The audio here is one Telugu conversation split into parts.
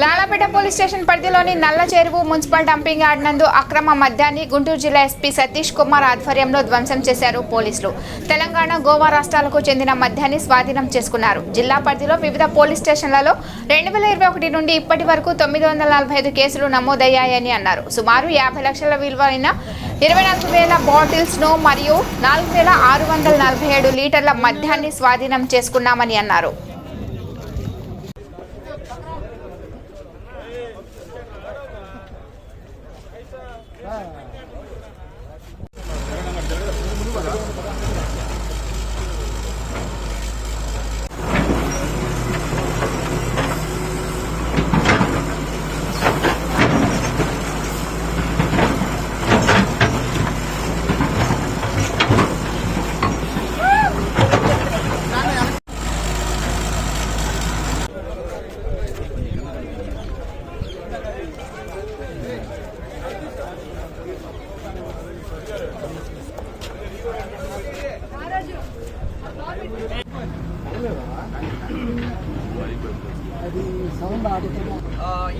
లాలాపేట పోలీస్ స్టేషన్ పరిధిలోని నల్ల చెరువు మున్సిపల్ డంపింగ్ యార్డ్ నందు అక్రమ మద్యాన్ని గుంటూరు జిల్లా ఎస్పీ సతీష్ కుమార్ ఆధ్వర్యంలో ధ్వంసం చేశారు పోలీసులు. తెలంగాణ గోవా రాష్ట్రాలకు చెందిన మద్యాన్ని స్వాధీనం చేసుకున్నారు. జిల్లా పరిధిలో వివిధ పోలీస్ స్టేషన్లలో రెండు వేల ఇరవై ఒకటి నుండి ఇప్పటి వరకు తొమ్మిది వందల నలభై ఐదు కేసులు నమోదయ్యాయని అన్నారు. సుమారు యాభై లక్షల విలువైన ఇరవై నాలుగు వేల బాటిల్స్ను మరియు నాలుగు వేల ఆరు వందల నలభై ఏడు లీటర్ల మద్యాన్ని స్వాధీనం చేసుకున్నామని అన్నారు.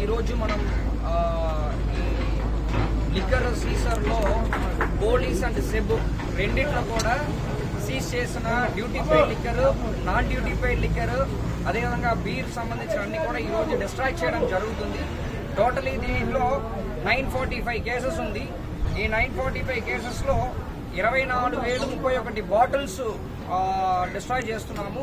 ఈరోజు మనం ఈ లిక్కర్ సీసర్లో పోలీస్ అండ్ సెబ్ రెండిట్లో కూడా సీజ్ చేసిన duty liquor non duty liquor అదేవిధంగా బీర్ సంబంధించిన అన్ని కూడా ఈరోజు డిస్ట్రాక్ట్ చేయడం జరుగుతుంది. టోటలీ దీంట్లో నైన్ ఫార్టీ ఫైవ్ కేసెస్ ఉంది. ఈ నైన్ ఫార్టీ ఫైవ్ కేసెస్లో ఇరవై నాలుగు వేలు ముప్పై ఒకటి బాటిల్స్ డిస్ట్రాయ్ చేస్తున్నాము.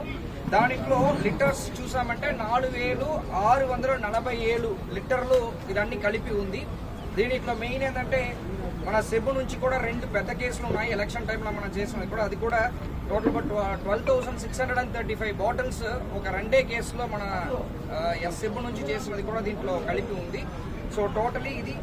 దాంట్లో లిటర్స్ చూసామంటే నాలుగు వేలు ఆరు వందల నలభై ఏడు లిటర్లు ఇదన్నీ కలిపి ఉంది. దీనిట్లో మెయిన్ ఏంటంటే మన సెబ్ నుంచి కూడా రెండు పెద్ద కేసులు ఉన్నాయి. ఎలక్షన్ టైంలో మనం చేసినది కూడా అది కూడా total twelve thousand six hundred and thirty five bottles ఒక రెండే కేసులో మన సెబ్ నుంచి చేసినది కూడా దీంట్లో కలిపి ఉంది. సో టోటలీ ఇది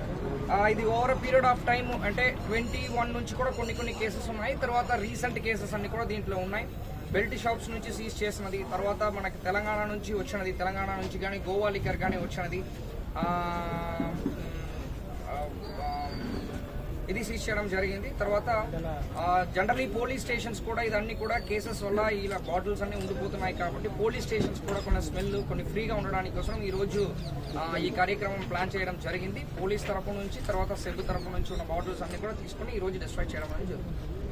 ఇది ఓవర్ పీరియడ్ ఆఫ్ టైం అంటే ట్వంటీ వన్ నుంచి కూడా కొన్ని కొన్ని కేసెస్ ఉన్నాయి. తర్వాత రీసెంట్ కేసెస్ అన్ని కూడా దీంట్లో ఉన్నాయి. బెల్ట్ షాప్స్ నుంచి సీజ్ చేసినది తర్వాత మనకి తెలంగాణ నుంచి వచ్చినది తెలంగాణ నుంచి కానీ గోవా లిక్కర్ కానీ వచ్చినది. ఇది సీజ్ చేయడం జరిగింది. తర్వాత జనరలీ పోలీస్ స్టేషన్స్ కూడా ఇదన్నీ కూడా కేసెస్ వల్ల ఇలా బాటిల్స్ అన్ని ఉండిపోతున్నాయి కాబట్టి పోలీస్ స్టేషన్స్ కూడా కొన్ని స్మెల్ కొన్ని ఫ్రీగా ఉండడానికి కోసం ఈ రోజు ఈ కార్యక్రమం ప్లాన్ చేయడం జరిగింది. పోలీస్ తరపు నుంచి తర్వాత సెబ్ తరపు నుంచి ఉన్న బాటిల్స్ అన్ని కూడా తీసుకొని ఈ రోజు డిస్ట్రాయ్ చేయడం అనేది జరుగుతుంది.